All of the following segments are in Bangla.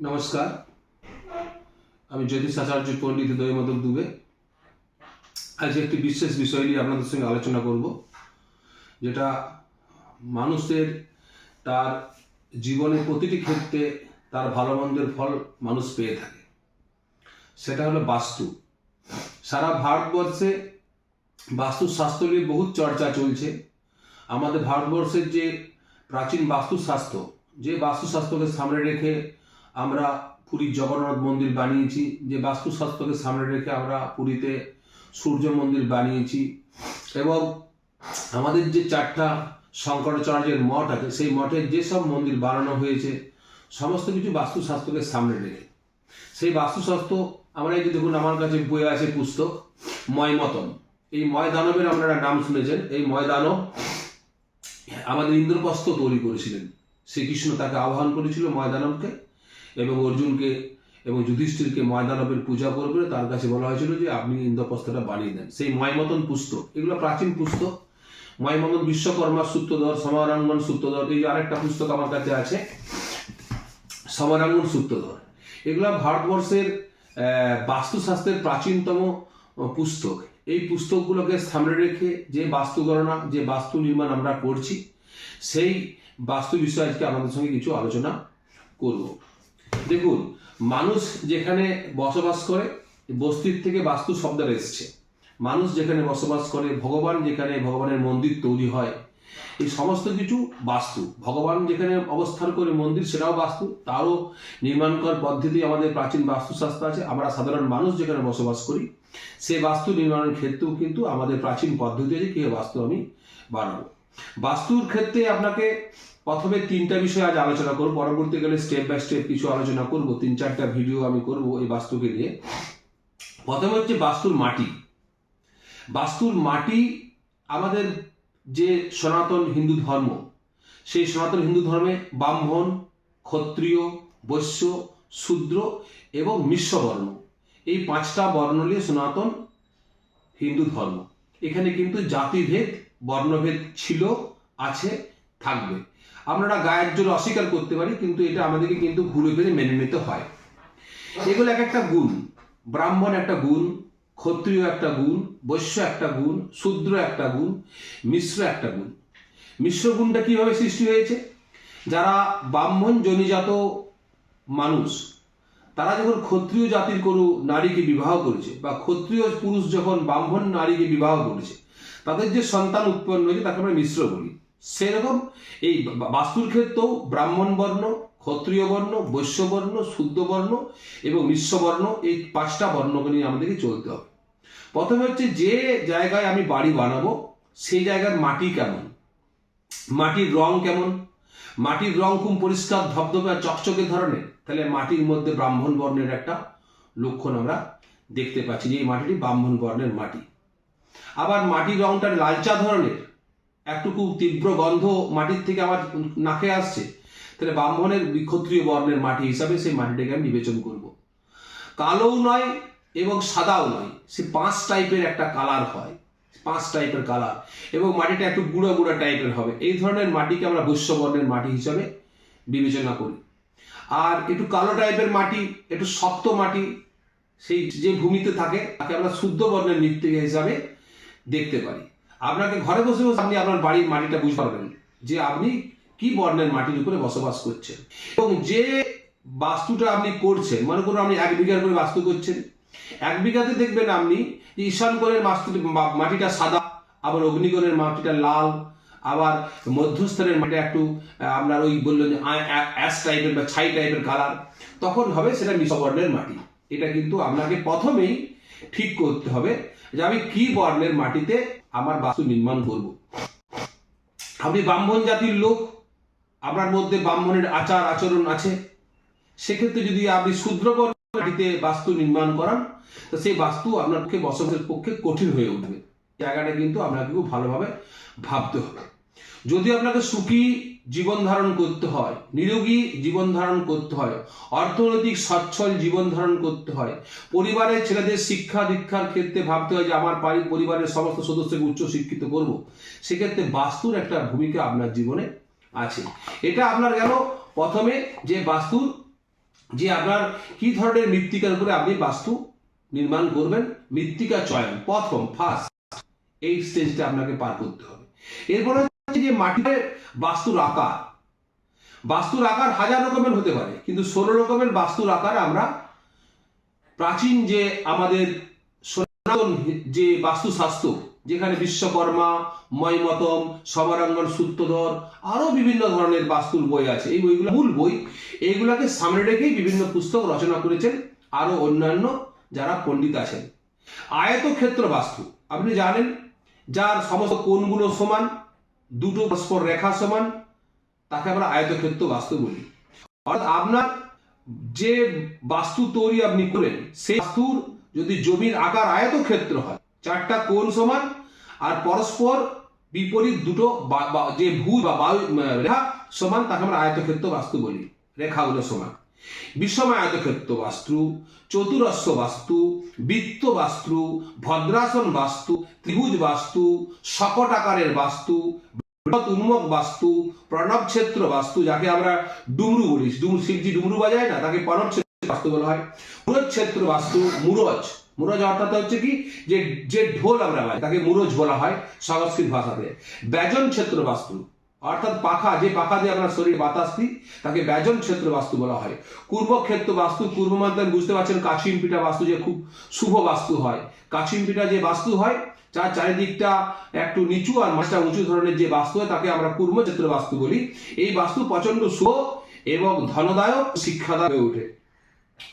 নমস্কার। আমি জ্যোতিষ আচার্য পণ্ডিত দৈমাধব দুবে। আজ একটি বিশেষ বিষয় নিয়ে আপনাদের সঙ্গে আলোচনা করব, যেটা মানুষের তার জীবনের প্রতিটি ক্ষেত্রে তার ভালো মন্দের ফল মানুষ পেয়ে থাকে। সেটা হলো বাস্তু। সারা ভারতবর্ষে বাস্তুশাস্ত্র নিয়ে বহুত চর্চা চলছে। আমাদের ভারতবর্ষের যে প্রাচীন বাস্তুশাস্ত্র যে বাস্তুশাস্ত্রকে সামনে রেখে আমরা পুরীর জগন্নাথ মন্দির বানিয়েছি, যে বাস্তুশাস্ত্রকে সামনে রেখে আমরা পুরীতে সূর্য মন্দির বানিয়েছি এবং আমাদের যে চারটা শঙ্করাচার্যের মঠ আছে, সেই মঠের যেসব মন্দির বানানো হয়েছে, সমস্ত কিছু বাস্তুশাস্ত্রকে সামনে রেখে। সেই বাস্তুশাস্ত্র, আমরা এই যে দেখুন, আমার কাছে বই আছে পুস্তক, ময়মতন। এই ময়দানবের আপনারা নাম শুনেছেন, এই ময়দানব আমাদের ইন্দ্রপ্রস্থ তৈরি করেছিলেন। শ্রীকৃষ্ণ তাকে আহ্বান করেছিল ময়দানবকে। এবং অর্জুনকে এবং যুধিষ্ঠিরকে ময়দানবের পূজা করবে তার কাছে বলা হয়েছিল যে আপনি ইন্দ্রপ্রস্থটা বানিয়ে দেন। সেই ময়মতন পুস্তক এগুলো প্রাচীন পুস্তক ময়মতন বিশ্বকর্মা সূত্রধর, সমারাঙ্গন সূত্রধর, এই যে আরেকটা পুস্তক আমার কাছে আছে, সমারাঙ্গন সূত্রধর। এগুলো ভারতবর্ষের বাস্তুশাস্ত্রের প্রাচীনতম পুস্তক। এই পুস্তকগুলোকে সামনে রেখে যে বাস্তু গণনা, যে বাস্তু নির্মাণ আমরা করছি, সেই বাস্তু বিষয়ে আজকে আমাদের সঙ্গে কিছু আলোচনা করব। দেখুন, মানুষ যেখানে বসবাস করে, বস্তির থেকে বাস্তু শব্দটা এসছে। মানুষ যেখানে বসবাস করে, ভগবান যেখানে ভগবানের মন্দির তৈরি হয়, এই সমস্ত কিছু বাস্তু। ভগবান যেখানে অবস্থান করে মন্দির, সেটাও বাস্তু। তারও নির্মাণ করার পদ্ধতি আমাদের প্রাচীন বাস্তুশাস্ত্র আছে। আমরা সাধারণ মানুষ যেখানে বসবাস করি, সে বাস্তু নির্মাণের ক্ষেত্রেও কিন্তু আমাদের প্রাচীন পদ্ধতি আছে কীভাবে বাস্তু আমি বানাবো। বাস্তুর ক্ষেত্রে আপনাকে প্রথমে তিনটা বিষয় আজ আলোচনা করব, পরবর্তীকালে স্টেপ বাই স্টেপ কিছু আলোচনা করব, তিন চারটা ভিডিও আমি করব এই বাস্তুকে নিয়ে। প্রথমে হচ্ছে বাস্তুর মাটি। বাস্তুর মাটি আমাদের যে সনাতন হিন্দু ধর্ম, সেই সনাতন হিন্দু ধর্মে ব্রাহ্মণ, ক্ষত্রিয়, বৈশ্য, শূদ্র এবং মিশ্রবর্ণ, এই পাঁচটা বর্ণ নিয়ে সনাতন হিন্দু ধর্ম। এখানে কিন্তু জাতিভেদ, বর্ণভেদ ছিল, আছে, থাকবে। আপনারা গায়ের জোর অস্বীকার করতে পারি, কিন্তু এটা আমাদেরকে কিন্তু ঘুরে ফিরে মেনে নিতে হয়। এগুলো এক একটা গুণ। ব্রাহ্মণ একটা গুণ, ক্ষত্রিয় একটা গুণ, বৈশ্য একটা গুণ, শূদ্র একটা গুণ, মিশ্র একটা গুণ। মিশ্র গুণটা কীভাবে সৃষ্টি হয়েছে? যারা ব্রাহ্মণ জনিজাত মানুষ, তারা যখন ক্ষত্রিয় জাতির কোনো নারীকে বিবাহ করেছে বা ক্ষত্রিয় পুরুষ যখন ব্রাহ্মণ নারীকে বিবাহ করেছে, তাদের যে সন্তান উৎপন্ন হয়েছে তাকে আমরা মিশ্র বলি। সেরকম এই বাস্তুর ক্ষেত্রেও ব্রাহ্মণ বর্ণ, ক্ষত্রিয় বর্ণ, বৈশ্য বর্ণ, শুদ্ধ বর্ণ এবং মিশ্র বর্ণ এই পাঁচটা বর্ণকে নিয়ে আমাদেরকে চলতে হবে। প্রথমে হচ্ছে যে জায়গায় আমি বাড়ি বানাবো, সেই জায়গার মাটি কেমন? মাটির রং কেমন? মাটির রং খুব পরিষ্কার, ধবধবে আর চকচকে ধরনের, তাহলে মাটির মধ্যে ব্রাহ্মণ বর্ণের একটা লক্ষণ আমরা দেখতে পাচ্ছি যে এই মাটিটি ব্রাহ্মণ বর্ণের মাটি। আবার মাটির রংটা লালচা ধরনের একটু খুব তীব্র গন্ধ মাটির থেকে আমার নাকে আসছে, তাহলে ব্রাহ্মণের ক্ষত্রিয় বর্ণের মাটি হিসাবে সেই মাটিটাকে আমি বিবেচন করব। কালোও নয় এবং সাদাও নয়, সে পাঁচ টাইপের একটা কালার হয়, পাঁচ টাইপের কালার এবং মাটিটা একটু গুঁড়ো গুঁড়ো টাইপের হবে। এই ধরনের মাটিকে আমরা বৈশ্য বর্ণের মাটি হিসাবে বিবেচনা করি। আর একটু কালো টাইপের মাটি, একটু শক্ত মাটি, সেই যে ভূমিতে থাকে, তাকে আমরা শুদ্ধ বর্ণের মৃত্তিকা হিসাবে দেখতে পারি। আপনাকে ঘরে বসে বসে আপনি আপনার বাড়ির মাটিটা বুঝতে পারবেন যে আপনি কি বর্ণের মাটির উপরে বসবাস করছেন। এবং যে বাস্তুটা আপনি করছেন, মনে করুন আপনি এক বিঘার করে বাস্তু করছেন, এক বিঘাতে দেখবেন আপনি যে ঈশান কোণের মাটিটা সাদা, আবার অগ্নিকোণের মাটিটা লাল, আবার মধ্যস্থানের মাটিটা একটু আপনার ওই বললেন অ্যাশ টাইপের বা ছাই টাইপের কালার তখন হবে সেটা মিশবর্ণের মাটি। এটা কিন্তু আপনাকে প্রথমেই ঠিক করতে হবে যে আমি কি বর্ণের মাটিতে আমার বাস্তু নির্মাণ করব। আপনি ব্রাহ্মণ জাতির লোক, আপনার মধ্যে ব্রাহ্মণের আচার আচরণ আছে। সেক্ষেত্রে যদি আপনি শূদ্র মাটিতে বাস্তু নির্মাণ করান, তো সেই বাস্তু আপনার পক্ষে, বসবাসের পক্ষে কঠিন হয়ে উঠবে। জায়গাটা কিন্তু আপনাকে খুব ভালোভাবে ভাবতে হবে। যদি আপনাকে সুখী জীবন ধারণ করতে হয়। নিরোগী জীবন ধারণ করতে হয়। অর্থনৈতিক সচ্ছল জীবন ধারণ করতে হয়। পরিবারের ছেলেদের শিক্ষা দীক্ষার ক্ষেত্রে ভাবতে হয় যে, আমার পরিবারের সমস্ত সদস্যকে উচ্চ শিক্ষিত করব। সেক্ষেত্রে বাস্তুর একটা ভূমিকা আপনার জীবনে আছে। এটা আপনার গেল প্রথমে যে বাস্তুর যে আপনার কি ধরনের মৃত্তিকার উপরে আপনি বাস্তু নির্মাণ করবেন? মৃত্তিকা চয়ন, প্রথম ফার্স্ট এই স্টেজটা আপনাকে পার করতে হবে। এরপরে যে মাটিতে বাস্তুর আকার। বাস্তুর আকার হাজার রকমের হতে পারে, কিন্তু ষোলো রকমের বাস্তুর আকার আমরা প্রাচীন যে আমাদের সনাতন যে বাস্তুশাস্ত্র, যেখানে বিশ্বকর্মা ময়মতম সমরাঙ্গন সূত্রধর, আরও বিভিন্ন ধরনের বাস্তুর বই আছে। এই বইগুলো মূল বই। এইগুলাকে সামনে রেখেই বিভিন্ন পুস্তক রচনা করেছেন আরও অন্যান্য যারা পণ্ডিত আছেন। আয়তক্ষেত্র বাস্তু, আপনি জানেন, যার সমস্ত কোণগুলো সমান দুটো পরস্পর রেখা সমান, তাকে আমরা আয়তক্ষেত্র বাস্তু বলি। অর্থাৎ আপনার যে বাস্তু তৈরি আপনি করেন সেই বাস্তুর যদি জমির আকার আয়তক্ষেত্র হয়, চারটা কোণ সমান, আর পরস্পর বিপরীত দুটো যে ভূ বা বায়ু রেখা সমান, তাকে আমরা আয়তক্ষেত্র বাস্তু বলি। রেখাগুলো সমান। বিষময় আয়তক্ষেত্র বাস্তু চতুরস্র বাস্তু, বৃত্ত বাস্তু, ভদ্রাসন বাস্তু, ত্রিভুজ বাস্তু, শকট আকারের বাস্তু উন্মুখ বাস্তু, প্রণব ক্ষেত্র বাস্তু, যাকে আমরা ডুমরু বলি। ডুমরু শিবজি ডুমরু বাজায় না? তাকে প্রণব ক্ষেত্র বাস্তু বলা হয়। মুরজ ক্ষেত্র বাস্তু, মুরজ। মুরজ অর্থাৎ হচ্ছে কি? যে যে ঢোল আমরা বাজাই, তাকে মুরজ বলা হয় সংস্কৃত ভাষাতে। ব্যজন ক্ষেত্র বাস্তু, অর্থাৎ পাখা, যে পাখা দিয়ে আমরা শরীরে বাতাস দিই, তাকে ব্যজন ক্ষেত্র বাস্তু বলা হয়। পূর্বক্ষেত্র বাস্তু মাধ্যমে বুঝতে পারছেন কাছিম পিঠা বাস্তু যে খুব শুভ বাস্তু হয়। কাছিম পিঠা যে বাস্তু হয় যার চারিদিকটা একটু নিচু আর মাছটা উঁচু ধরনের যে বাস্তু হয় তাকে আমরা কুর্ম ক্ষেত্র বাস্তু বলি। এই বাস্তু প্রচণ্ড শুভ এবং ধনদায়ক, শিক্ষাদায়ক হয়ে ওঠে।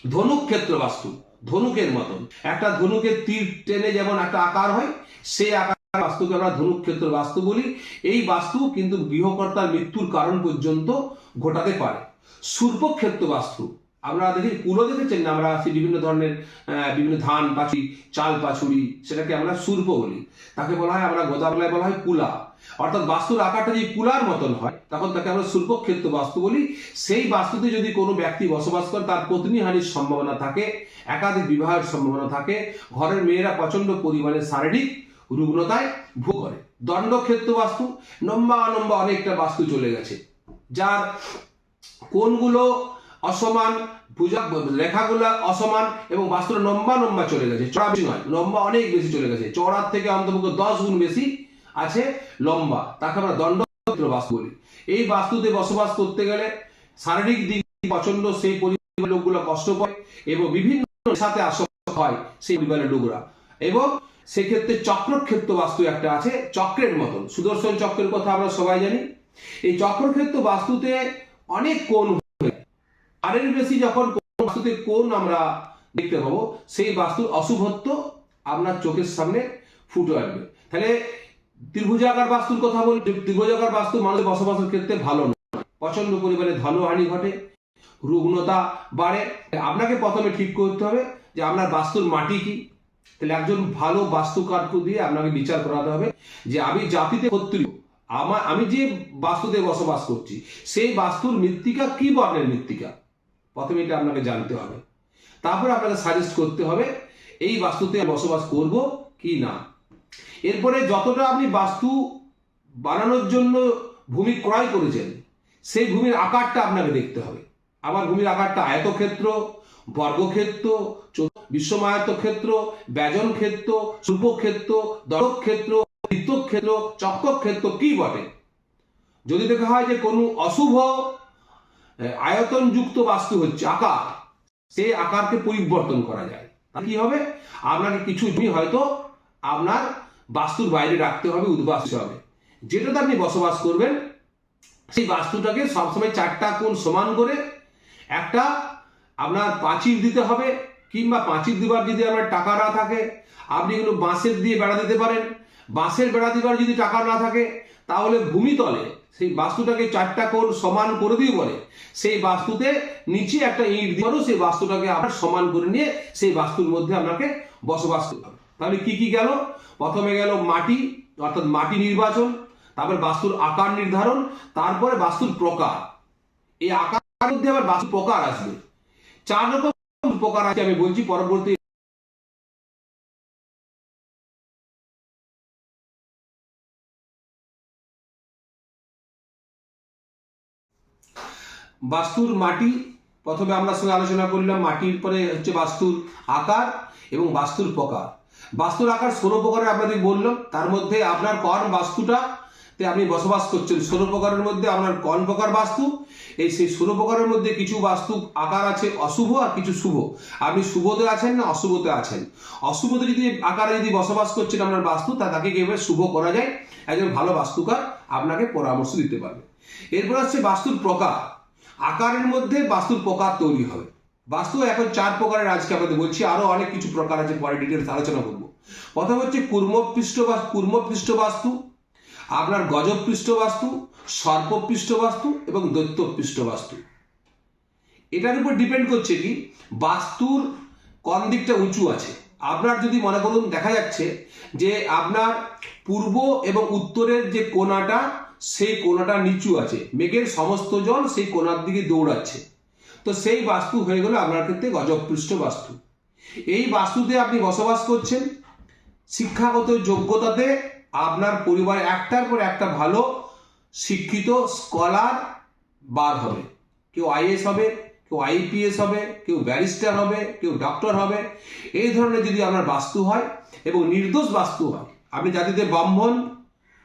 ধনুক ক্ষেত্র বাস্তু, ধনুকের মতন। একটা ধনুকের তীর টেনে যেমন একটা আকার হয়, সেই আকার বাস্তুকে আমরা ধনুক ক্ষেত্র বাস্তু বলি। এই বাস্তু কিন্তু গৃহকর্তার মৃত্যুর কারণ পর্যন্ত ঘটাতে পারে। সূর্প ক্ষেত্র বাস্তু আমরা দেখি কুলো দেখেছেন আমরা সেই বিভিন্ন ধরনের বিভিন্ন ধান পাচুরি চাল পাচুরি, সেটাকে আমরা সূর্প বলি। তাকে বলা হয়, আমরা গোদা বলা হয় কুলা। অর্থাৎ বাস্তুর আকারটা যদি কুলার মতন হয়, তখন তাকে আমরা সূর্পক্ষেত্র বাস্তু বলি। সেই বাস্তুতে যদি কোনো ব্যক্তি বসবাস করে তার পত্নী হানির সম্ভাবনা থাকে, একাধিক বিবাহের সম্ভাবনা থাকে, ঘরের মেয়েরা প্রচণ্ড পরিমাণে শারীরিক রুগ্নতায় ভোগ করে। দণ্ডক্ষেত্র বাস্তু লম্বা লম্বা অনেকটা বাস্তু চলে গেছে। যার কোনগুলো অসমান ভুজা রেখাগুলো অসমান এবং বাস্তুর লম্বা লম্বা চলে গেছে। চড়া বেশি নয়, লম্বা অনেক বেশি চলে গেছে। চড়ার থেকে অন্তপক্ষে দশ গুণ বেশি আছে লম্বা। তাকে আমরা দণ্ড বাস্তু বলি। এই বাস্তুতে বসবাস করতে গেলে শারীরিক দিক প্রচণ্ড সেই পরিবারের লোকগুলো কষ্ট পায় এবং বিভিন্ন সাথে আসক্ত হয় সেই পরিবারের লোকরা। এবং সেক্ষেত্রে চক্রক্ষেত্র বাস্তু একটা আছে, চক্রের মতন। সুদর্শন চক্রের কথা আমরা সবাই জানি। এই চক্রক্ষেত্র বাস্তুতে অনেক কোণ আরের বেশি যখন কোন বাস্তুতে কোণ আমরা দেখতে পাবো সেই বাস্তুর অশুভত্ব আপনার চোখের সামনে ফুটে আসবে। তাহলে ত্রিভুজাকার বাস্তুর কথা বলি, ত্রিভুজাকার বাস্তু মানুষের বসবাসের ক্ষেত্রে ভালো নয়। প্রচণ্ড পরিমাণে ধনহানি ঘটে, রুগ্নতা বাড়ে। আপনাকে প্রথমে ঠিক করতে হবে যে আপনার বাস্তুর মাটি কি। তাহলে একজন ভালো বাস্তুকার দিয়ে আপনাকে বিচার করাতে হবে যে আমি জাতিতে ক্ষত্রিয়। আমার আমি যে বাস্তুতে বসবাস করছি, সেই বাস্তুর মৃত্তিকা কি বর্ণের মৃত্তিকা? প্রথমে এটা আপনাকে জানতে হবে। তারপর আপনাকে সাজেস্ট করতে হবে, এই বাস্তুতে বসবাস করব কি না। এরপরে যতটা আপনি বাস্তু বানানোর জন্য ভূমি ক্রয় করেছেন, সেই ভূমির আকারটা আপনাকে দেখতে হবে। আমার ভূমির আকারটা আয়তক্ষেত্র, বর্গক্ষেত্র বিশ্বমায়ত্ত ক্ষেত্র ব্যজন ক্ষেত্র শিল্পক্ষেত্র দরক ক্ষেত্র বৃত্তক্ষেত্র চক্রক্ষেত্র কি বটে? যদি দেখা হয় যে কোনো অশুভ আয়তনযুক্ত বাস্তু হচ্ছে আকার। সেই আকারকে পরিবর্তন করা যায়। তাহলে কি হবে? আপনাকে কিছু জমি হয়তো আপনার বাস্তুর বাইরে রাখতে হবে উদ্বাস হবে। যেটাতে আপনি বসবাস করবেন, সেই বাস্তুটাকে সবসময় চারটা কোণ সমান করে একটা আপনার পাঁচিল দিতে হবে, কিংবা পাঁচিল দেওয়ার যদি আপনার টাকা না থাকে, আপনি কিন্তু বাঁশের দিয়ে বেড়া দিতে পারেন। বাঁশের বেড়া দেওয়ার যদি টাকা না থাকে, তাহলে ভূমিতলে সেই বাস্তুটাকে চারটা কোণ সমান করে দিয়ে বলে। সেই বাস্তুতে নিচে একটা ইট দিয়েও সেই বাস্তুটাকে আপনার সমান করে নিয়ে সেই বাস্তুর মধ্যে আপনাকে বসবাস করতে হবে। তাহলে কি কি গেল? প্রথমে গেল মাটি, অর্থাৎ মাটি নির্বাচন, তারপর বাস্তুর আকার নির্ধারণ, তারপরে বাস্তুর প্রকার। এই আকার মধ্যে আবার বাস্তু প্রকার আসবে। চার রকম প্রকার আছে আমি বলছি, পরবর্তী বাস্তুর মাটি, প্রথমে আমরা সঙ্গে আলোচনা করলাম মাটির পরে হচ্ছে বাস্তুর আকার এবং বাস্তুর প্রকার। বাস্তুর আকার ষোলো প্রকারের আপনাদের বললাম, তার মধ্যে আপনার কর্ম বাস্তুটা তে আপনি বসবাস করছেন। ষোলো প্রকারের মধ্যে আপনার কর্ম প্রকার বাস্তু, এই সেই ষোলো প্রকারের মধ্যে কিছু বাস্তু আকার আছে অশুভ আর কিছু শুভ। আপনি শুভতে আছেন না অশুভতে আছেন? অশুভতে যদি আকারে যদি বসবাস করছেন আপনার বাস্তু, তা তাকে কীভাবে শুভ করা যায়? একজন ভালো বাস্তুকার আপনাকে পরামর্শ দিতে পারবে। এরপর হচ্ছে বাস্তুর প্রকার। আকারের মধ্যে বাস্তুর প্রকার তৈরি হবে। বাস্তু এখন চার প্রকারের আজকে আপনাদের বলছি, আরও অনেক কিছু প্রকার আছে, পরে ডিটেলস আলোচনা করব। প্রথম হচ্ছে কুর্মপৃষ্ঠ বা, কুর্মপৃষ্ঠ বাস্তু, আপনার গজপৃষ্ঠ বাস্তু, সর্পপৃষ্ঠ বাস্তু এবং দৈত্যপৃষ্ঠ বাস্তু। এটার উপর ডিপেন্ড করছে কি? বাস্তুর কোন দিকটা উঁচু আছে। আপনার যদি মনে করুন, দেখা যাচ্ছে যে আপনার পূর্ব এবং উত্তরের যে কোণাটা সেই কোনাটা নিচু আছে। মেঘের সমস্ত জল সেই কোনার দিকে দৌড়াচ্ছে। তো সেই বাস্তু হয়ে গেল আপনার ক্ষেত্রে গজপৃষ্ঠ বাস্তু। এই বাস্তুতে আপনি বসবাস করছেন। শিক্ষাগত যোগ্যতাতে আপনার পরিবার একটার পর একটা ভালো শিক্ষিত স্কলার বার হবে। কেউ আইএস হবে, কেউ আইপিএস হবে, কেউ ব্যারিস্টার হবে, কেউ ডক্টর হবে। এই ধরনের যদি আপনার বাস্তু হয় এবং নির্দোষ বাস্তু হয়, আপনি জাতিতে ব্রাহ্মণ,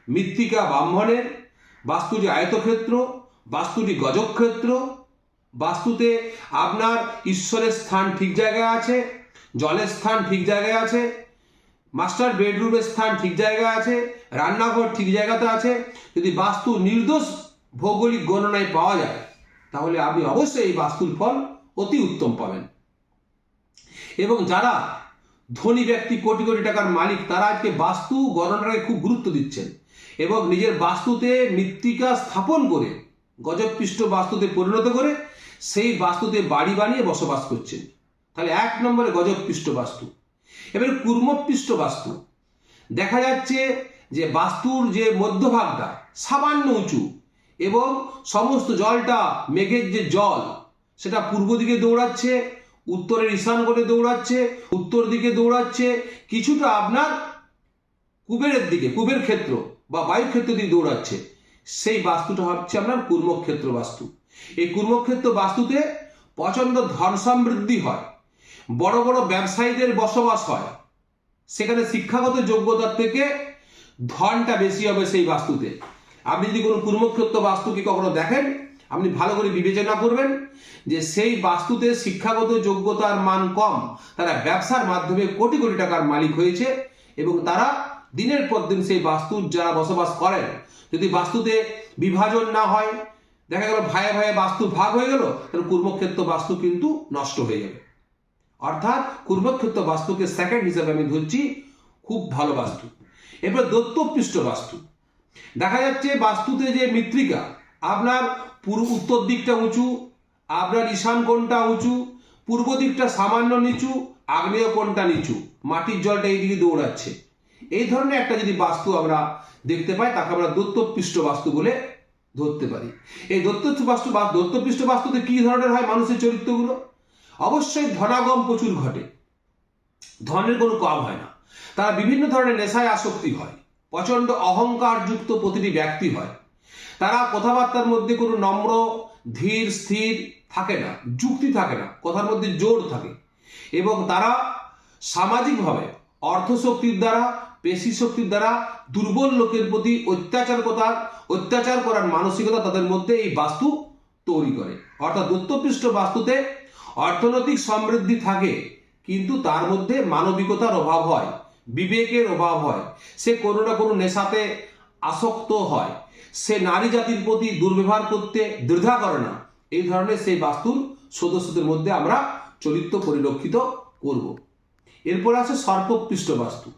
মৃত্তিকা ব্রাহ্মণের বাস্তুটি আয়তক্ষেত্র, বাস্তুটি গজক্ষেত্র, বাস্তুতে আপনার ঈশ্বরের স্থান ঠিক জায়গায় আছে, জলের স্থান ঠিক জায়গায় আছে, মাস্টার বেডরুমের স্থান ঠিক জায়গায় আছে, রান্নাঘর ঠিক জায়গাতে আছে। যদি বাস্তু নির্দোষ ভৌগোলিক গণনায় পাওয়া যায়, তাহলে আপনি অবশ্যই এই বাস্তুর ফল অতি উত্তম পাবেন। এবং যারা ধনী ব্যক্তি, কোটি কোটি টাকার মালিক, তারা আজকে বাস্তু গণনাকে খুব গুরুত্ব দিচ্ছেন। এবং নিজের বাস্তুতে মৃত্তিকা স্থাপন করে গজপৃষ্ঠ বাস্তুতে পরিণত করে, সেই বাস্তুতে বাড়ি বানিয়ে বসবাস করছেন। তাহলে এক নম্বরে গজপৃষ্ঠ বাস্তু। এবারে কুর্মপৃষ্ঠ বাস্তু। দেখা যাচ্ছে যে বাস্তুর যে মধ্যভাগটা সামান্য উঁচু এবং সমস্ত জলটা, মেঘের যে জল, সেটা পূর্ব দিকে দৌড়াচ্ছে, উত্তরের ঈশান করে দৌড়াচ্ছে, উত্তর দিকে দৌড়াচ্ছে, কিছুটা আপনার কুবেরের দিকে, কুবের ক্ষেত্র। বা বায়ু ক্ষেত্র দিকে দৌড়াচ্ছে, সেই বাস্তুটা হচ্ছে আপনার কুর্মক্ষেত্র বাস্তু। এই কুর্মক্ষেত্র বাস্তুতে প্রচণ্ড ধন সমৃদ্ধি হয়, বড় বড় ব্যবসায়ীদের বসবাস হয়। সেখানে শিক্ষাগত যোগ্যতার থেকে ধনটা বেশি হবে সেই বাস্তুতে। আপনি যদি কোনো কুর্মক্ষেত্র বাস্তুকে কখনো দেখেন, আপনি ভালো করে বিবেচনা করবেন যে সেই বাস্তুতে শিক্ষাগত যোগ্যতার মান কম, তারা ব্যবসার মাধ্যমে কোটি কোটি টাকার মালিক হয়েছে এবং তারা দিনের পর দিন সেই বাস্তুর যারা বসবাস করেন, যদি বাস্তুতে বিভাজন না হয়, দেখা গেল ভাইয়ে ভাইয়ে বাস্তু ভাগ হয়ে গেল, তাহলে কুর্মক্ষেত্র বাস্তু কিন্তু নষ্ট হয়ে যাবে। অর্থাৎ কুর্মক্ষেত্র বাস্তুকে সেকেন্ড হিসাবে আমি ধরছি খুব ভালো বাস্তু। এরপর দত্তপৃষ্ঠ বাস্তু। দেখা যাচ্ছে বাস্তুতে যে মৃত্তিকা, আপনার পূর্ব উত্তর দিকটা উঁচু, আপনার ঈশান কোণটা উঁচু, পূর্ব দিকটা সামান্য নিচু, আগ্নেয় কোণটা নিচু, মাটির জলটা এইদিকে দৌড়াচ্ছে। এই ধরনের একটা যদি বাস্তু আমরা দেখতে পাই, তাকে আমরা দত্তপৃষ্ঠ বাস্তু বলে ধরতে পারি। এই দত্ত বাস্তু বা দত্তপৃষ্ঠ বাস্তুতে কি ধরনের হয় মানুষের চরিত্রগুলো? অবশ্যই ধনাগম প্রচুর ঘটে। ধনের কোনো কম হয় না। তারা বিভিন্ন ধরনের নেশায় আসক্তি হয়। প্রচণ্ড অহংকারযুক্ত প্রতিটি ব্যক্তি হয়। তারা কথাবার্তার মধ্যে কোনো নম্র, ধীর, স্থির থাকে না, যুক্তি থাকে না, কথার মধ্যে জোর থাকে। এবং তারা সামাজিকভাবে অর্থশক্তির দ্বারা পেশি শক্তির দ্বারা দুর্বল লোকের প্রতি অত্যাচার করার অত্যাচার করার মানসিকতা তাদের মধ্যে এই বাস্তু তৈরি করে। অর্থাৎ দত্তপৃষ্ঠ বাস্তুতে অর্থনৈতিক সমৃদ্ধি থাকে, কিন্তু তার মধ্যে মানবিকতার অভাব হয়, বিবেকের অভাব হয়। সে কোনো না কোনো নেশাতে আসক্ত হয়। সে নারী জাতির প্রতি দুর্ব্যবহার করতে দ্বিধা করে না। এই ধরনের সেই বাস্তুর সদস্যদের মধ্যে আমরা চরিত্র পরিলক্ষিত করব। এরপর আছে সর্পপৃষ্ঠ বাস্তু।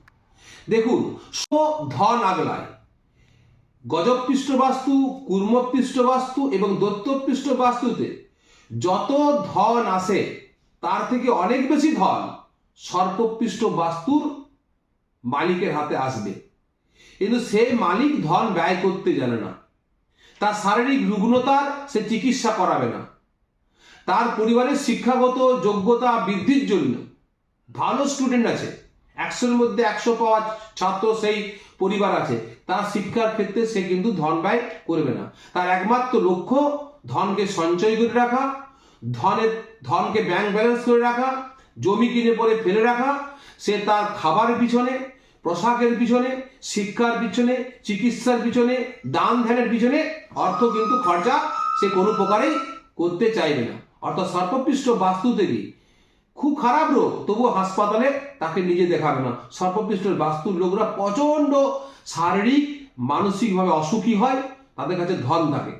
দেখুন স্ব ধন আগলায়। গজপৃষ্ঠ বাস্তু কুর্মপৃষ্ঠ বাস্তু এবং দত্তপৃষ্ঠ বাস্তুতে যত ধন আসে, তার থেকে অনেক বেশি ধন সর্পপৃষ্ঠ বাস্তুর মালিকের হাতে আসবে। কিন্তু সে মালিক ধন ব্যয় করতে জানে না। তার শারীরিক রুগ্নতার সে চিকিৎসা করাবে না। তার পরিবারের শিক্ষাগত যোগ্যতা বৃদ্ধির জন্য ভালো স্টুডেন্ট আছে। একশোর মধ্যে একশো পাওয়া ছাত্র সেই পরিবার আছে। তার শিক্ষার ক্ষেত্রে সে কিন্তু ধন ব্যয় করবে না। তার একমাত্র লক্ষ্য ধনকে সঞ্চয় করে রাখা ধনের ধনকে ব্যাংক ব্যালেন্স করে রাখা, জমি কিনে পরে ফেলে রাখা, সে তার খাবারের পিছনে, পোশাকের পিছনে, শিক্ষার পিছনে, চিকিৎসার পিছনে, দান ধ্যানের পিছনে অর্থ কিন্তু খরচা সে কোনো প্রকারেই করতে চাইবে না। অর্থাৎ সর্বপৃষ্ঠ বাস্তু দেবী খুব খারাপ রোগ, তবুও হাসপাতালে তাকে নিজে দেখাবে না। সর্বপৃষ্ঠের বাস্তুর লোকরা প্রচণ্ড শারীরিক, মানসিকভাবে অসুখী হয়, তাদের কাছে ধন থাকে।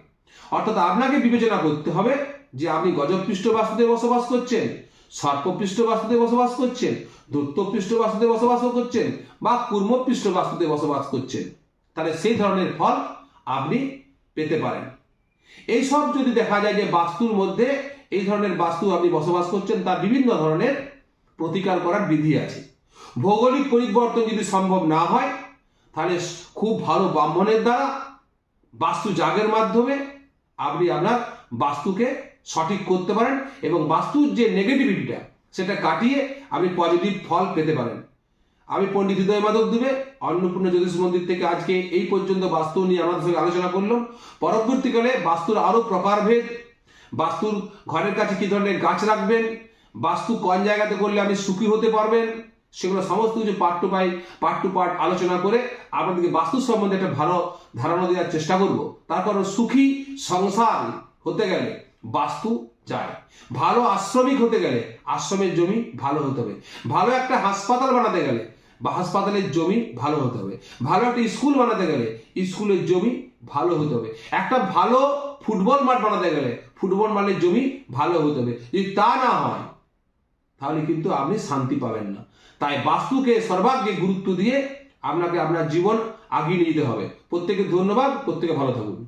অর্থাৎ আপনাকে বিবেচনা করতে হবে যে আপনি গজপৃষ্ঠ বাস্তুতে বসবাস করছেন, সর্পপৃষ্ঠ বাস্তুতে বসবাস করছেন দত্তপৃষ্ঠ বাস্তুতে বসবাস করছেন বা কুর্মপৃষ্ঠ বাস্তুতে বসবাস করছেন। তাহলে সেই ধরনের ফল আপনি পেতে পারেন। এইসব যদি দেখা যায় যে বাস্তুর মধ্যে ধরনের বাস্তু আপনি বসবাস করছেন, তার বিভিন্ন ধরনের প্রতিকার করার বিধি আছে। ভৌগোলিক পরিবর্তন যদি সম্ভব না হয়, তাহলে খুব ভালো ব্রাহ্মণের দ্বারা বাস্তু জাগের মাধ্যমে আপনি আপনার বাস্তুকে সঠিক করতে পারেন এবং বাস্তুর যে নেগেটিভিটিটা সেটা কাটিয়ে আপনি পজিটিভ ফল পেতে পারেন। আমি পণ্ডিত হৃদয় মাধব দুবে, অন্নপূর্ণা জ্যোতিষ মন্দির থেকে আজকে এই পর্যন্ত বাস্তু নিয়ে আমাদের সঙ্গে আলোচনা করলাম। পরবর্তীকালে বাস্তুর আরও প্রকারভেদ বাস্তুর ঘরের কাছে কি ধরনের গাছ রাখবেন? বাস্তু কোন জায়গাতে করলে আপনি সুখী হতে পারবেন? সেগুলো সমস্ত কিছু পার্ট টু পাই পার্ট টু পার্ট আলোচনা করে আপনাদেরকে বাস্তু সম্বন্ধে একটা ভালো ধারণা দেওয়ার চেষ্টা করব। তারপর সুখী সংসার হতে গেলে বাস্তু চাই ভালো আশ্রমিক হতে গেলে আশ্রমের জমি ভালো হতে হবে। ভালো একটা হাসপাতাল বানাতে গেলে বা হাসপাতালের জমি ভালো হতে হবে। ভালো একটা স্কুল বানাতে গেলে স্কুলের জমি ভালো হতে হবে। একটা ভালো ফুটবল মাঠ বানাতে গেলে ফুটবল মাঠের জমি ভালো হতে হবে। যদি তা না হয়, তাহলে কিন্তু আপনি শান্তি পাবেন না। তাই বাস্তুকে সর্বাগ্যে গুরুত্ব দিয়ে আপনাকে আপনার জীবন আগিয়ে নিতে হবে। প্রত্যেকে ধন্যবাদ, প্রত্যেকে ভালো থাকুন